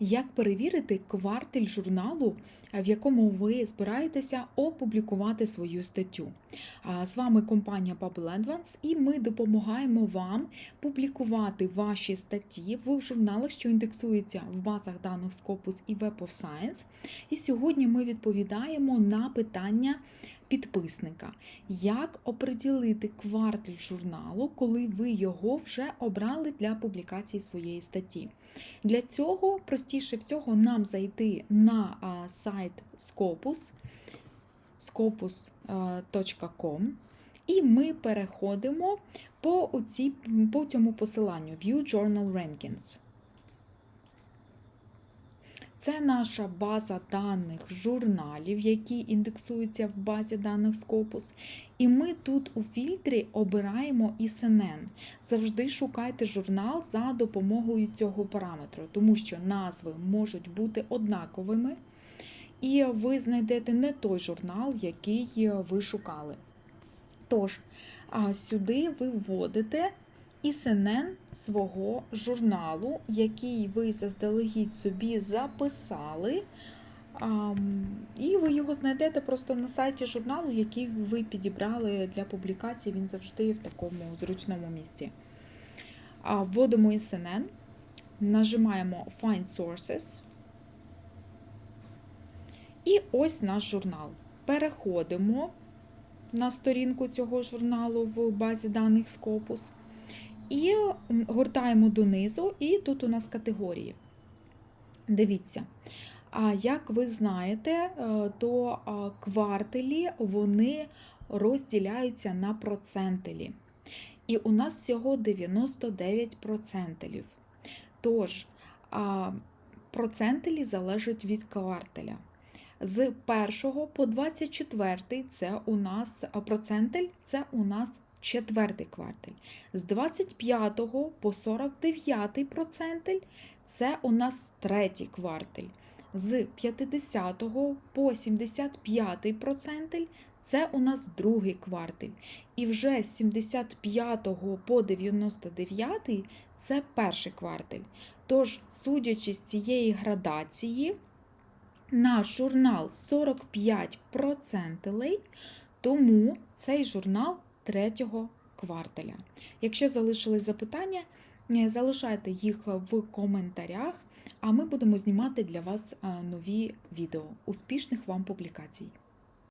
Як перевірити кварталь журналу, в якому ви збираєтеся опублікувати свою статтю? З вами компанія Bubble Advance і ми допомагаємо вам публікувати ваші статті в журналах, що індексуються в базах даних Scopus і Web of Science. І сьогодні ми відповідаємо на питання підписника, як оприділити кварталь журналу, коли ви його вже обрали для публікації своєї статті. Для цього простіше всього нам зайти на сайт Scopus, scopus.com, і ми переходимо по, оцій, по цьому посиланню View Journal Rankings. Це наша база даних журналів, які індексуються в базі даних Scopus. І ми тут у фільтрі обираємо ISNN. Завжди шукайте журнал за допомогою цього параметру, тому що назви можуть бути однаковими, і ви знайдете не той журнал, який ви шукали. Тож, а сюди ви вводите ISNN свого журналу, який ви заздалегідь собі записали. І ви його знайдете просто на сайті журналу, який ви підібрали для публікації. Він завжди в такому зручному місці. Вводимо ISNN, нажимаємо Find Sources. І ось наш журнал. Переходимо на сторінку цього журналу в базі даних Scopus. І гортаємо донизу, і тут у нас категорії. Дивіться, а як ви знаєте, е, то квартелі вони розділяються на процентелі. І у нас всього 99 процентелів. Тож, процентелі залежать від квартеля. З 1 по 24 це у нас процентель це у нас четвертий кварталь. З 25 по 49 процентель це у нас третій кварталь. З 50 по 75 процентель це у нас другий кварталь. І вже з 75 по 99 це перший кварталь. Тож, судячи з цієї градації, наш журнал 45 процентилей, тому цей журнал третього кварталя. Якщо залишились запитання, е, залишайте їх в коментарях, а ми будемо знімати для вас е, нові відео. Успішних вам публікацій!